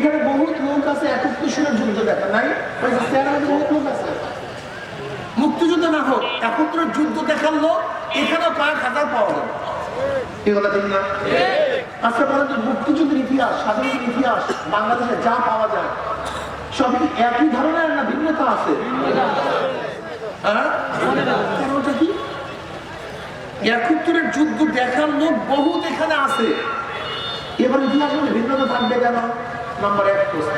এখানে বহুত লোক আছে একত্রিশের যুদ্ধ দেখা নাই? ওই লোক আছে। মুক্তিযুদ্ধ না হোক, একত্র যুদ্ধ দেখার লোক, এখানেও কয়েক হাজার পাওয়া যাবে। আছে? হ্যাঁ? যুদ্ধ দেখার লোক বহুত এখানে আছে। এবার ইতিহাস মধ্যে ভিন্নতা থাকবে কেন? নাম্বার এক প্রশ্ন।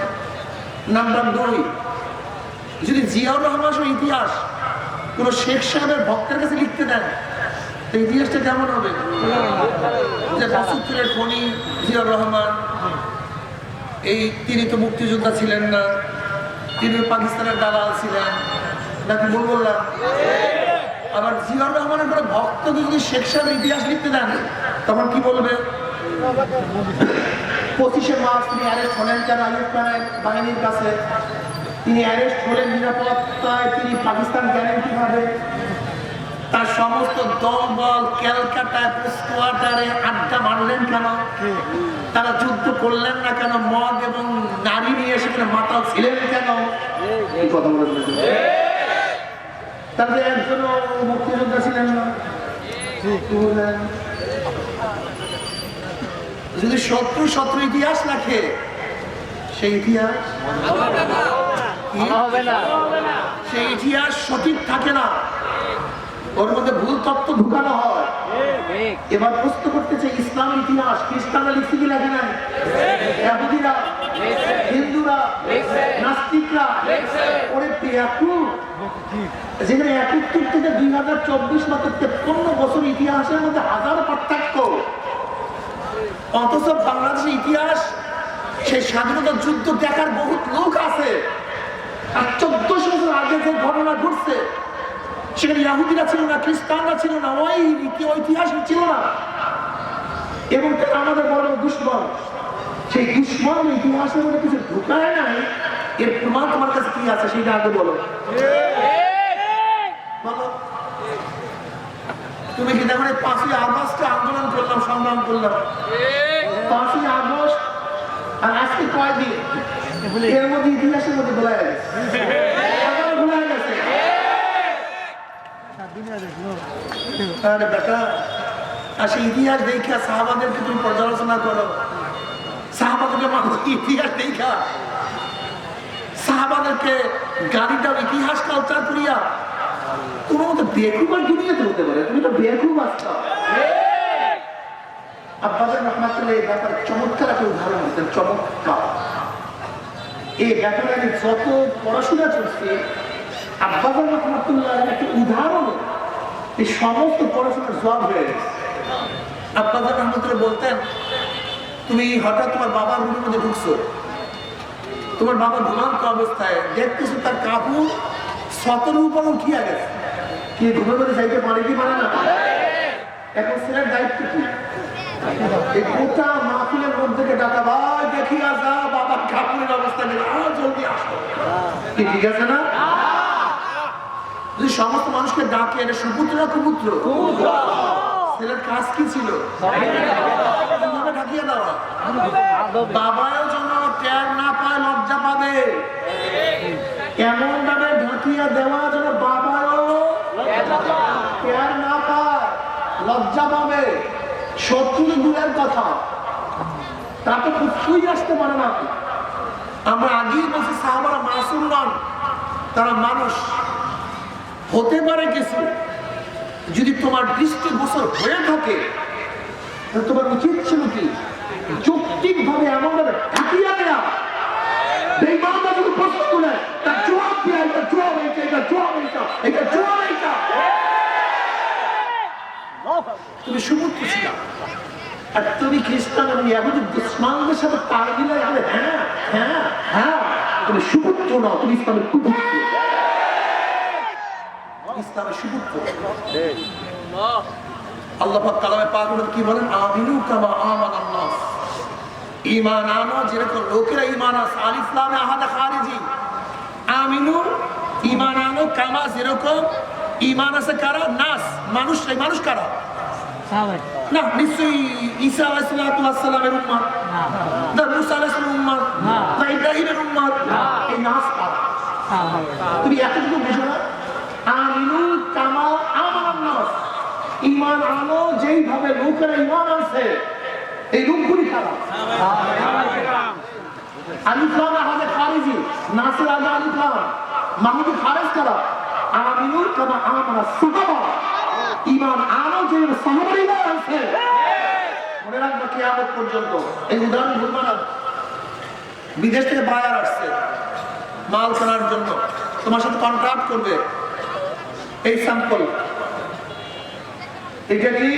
নাম্বার দুই, যদি জিয়াউর রহমান ইতিহাস কোন শেখ সাহেবের ভক্তের কাছে লিখতে দেন, তো ইতিহাসটা কেমন হবে? যে বাসুত্তরের খনি জিয়াউর রহমান, এই তিনি তো মুক্তিযোদ্ধা ছিলেন না, তিনি পাকিস্তানের দালাল ছিলেন, নাকি ভুল বললাম? আবার জিয়াউর রহমানের কোনো ভক্তকে যদি শেখ সাহেবের ইতিহাস লিখতে দেন, তখন কি বলবে? পঁচিশে মার্চ তিনি অ্যারেস্ট হলেন। কেন আইয়ুব খানের বাহিনীর কাছে তিনি অ্যারেস্ট হলেন নিরাপত্তায় তিনি পাকিস্তান গেলেন কীভাবে তার সমস্ত দলবল ক্যালকাটায় কোয়ার্টারে আড্ডা মারলেন কেন? তারা যুদ্ধ করলেন না কেন? মদ এবং নারী নিয়ে সেখানে মাতাল ছিলেন কেন? এই কথা বলে বলেছেন। একজনও মুক্তিযোদ্ধা ছিলেন না? যদি শত্রু শত্রু ইতিহাস রাখে সেই ইতিহাস সেই ইতিহাস সঠিক থাকে না। ওর মধ্যে ভুল তত্ত্ব ঢুকানো হয়। এবার প্রশ্ন করতে চাই ইসলামের ইতিহাস খ্রিস্টানরা লিখতে কি লাগে না ইহুদিরা হিন্দুরা নাস্তিকরা ওরে বেয়াকুব। যেখানে একাত্তর থেকে দুই হাজার চব্বিশ মাত্র তেপ্পন্ন বছর ইতিহাসের মধ্যে হাজার অথচ বাংলাদেশের ইতিহাস, সেই স্বাধীনতা যুদ্ধ দেখার বহুত লোক আছে। আর চোদ্দশো বছর আগে যে ঘটনা ঘটছে, সেখানে ইয়াহুদিরা ছিল না, খ্রিস্টানরা ছিল না, ওই রীতি ঐতিহাস ছিল না। এবং তারা আমাদের বড় দুশ্মন। সেই দুশ্মন ইতিহাসের মধ্যে কিছু ঢুকায় নাই, এর প্রমাণ তোমার কাছে কি আছে সেটা আগে বলো। বলো তুমি কি দেখো পাঁচই আগস্টে আন্দোলন করলাম সংগ্রাম করলাম। পাঁচই আগস্ট, আর আজকে কয়দিন এর মধ্যে ইতিহাসের মধ্যে বলা গেছে। আরে বেটা আর সেই ইতিহাস দেখা সাহাবাদেরকে তুমি পর্যালোচনা করো। সাহাবাদেরকে মানুষ ইতিহাস দেখা সাহাবাদেরকে মতো দুনিয়াতে হতে পারে, তুমি তো বেকুব আসতা আব্বাজান রহমাতুল্লাহ, এই ব্যাপারে চমৎকার একটা উদাহরণ চমৎকার। এই ব্যাপারে যত পড়াশোনা আব্বাজান রহমাতুল্লাহ একটা উদাহরণ, এই সমস্ত পড়াশোনার জব হয়ে গেছে। আব্বাজান রহমতুল্লাহ বলতেন, তুমি হঠাৎ তোমার বাবার রুমের মধ্যে ঢুকছো। তোমার বাবা ঘুমান্ত অবস্থায় দেখতেছো তার কাপড় সতেরো উপর উঠিয়া গেছে। কি ঘুমের মধ্যে যাইতে পারে কি পারে না? এখন ছেলের দায়িত্ব কি? এই গোটা মাহফিলের যা কাপড়ের অবস্থা নেই। ঠিক আছে না? যদি সমস্ত মানুষকে ডাকে এটা সুপুত্র না কুপুত্র? ছেলের কাজ কি ছিল? যেন না পায়, লজ্জা পাবে। এমন ভাবে ঢাকিয়া দেওয়া যেন বাবাও না পায়। লজ্জা পাবে। শত্রু দূরের কথা। তা তো কিছুই আসতে পারে না। আমরা আগেই বলছি, সাহাবারা মাসুম নন, তারা মানুষ। হতে পারে কিছু। যদি তোমার দৃষ্টি গোসর হয়ে থাকে তোমার উচিত ছিল কি? যৌক্তিক ভাবে আর তুমি খ্রিস্টান এবং সাথে তাল দিলে হ্যাঁ হ্যাঁ হ্যাঁ তুমি সুপুত্র নাও, তুমি ইসলামের কুপুত্র। আমিনু আনো, যেরকম লোকেরা খারিজি। আমিনু আনো কামা যেরকম নাস। মানুষ মানুষ কারা? না নিশ্চয়ই ঈসা আলাইহিস সালামের উম্মত না মুসা আলাইহিস সালামের উম্মত না। এই নাচ কার তুমি এতটুকু বুঝো না? আমিনু কামা আমার নাস ইমান আনো যেইভাবে লোকেরা ইমান আছে এই লোকগুলি খারাপ আলী খান আহমদ খারিজি নাসির আজা আলী খান মাহমুদ খারেজ কারা? আমিনু কামা আমরা সাহাবা ইমান আনো যে সাহাবার আছে মনে রাখব কেয়ামত পর্যন্ত। এই উদাহরণ ভুলবা না বিদেশ থেকে বায়ার আসছে মাল কেনার জন্য। তোমার সাথে কন্ট্রাক্ট করবে। এই স্যাম্পল এটা কি?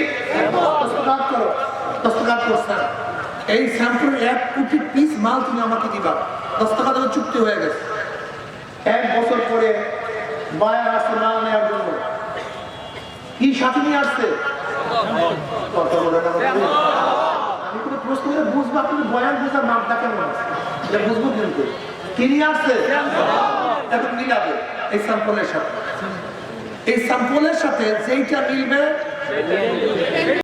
দস্তকাত করো। দস্তকাত করছেন এই স্যাম্পলের এক কোটি পিস মাল তুমি আমাকে দিবা। দস্তকাত চুক্তি হয়ে গেছে। এক বছর পরে বায়ার আসছে মাল নেওয়ার কি সাথে নিয়ে আসছে। আমি কোনো প্রশ্ন করে বুঝব আপনি বয়ান বুঝার নামটা কেমন আছে বুঝব কিন্তু। কি নিয়ে আসছে? এখন মিলাবে। এই স্যাম্পলের সাথে। এই স্যাম্পলের সাথে যেইটা মিলবে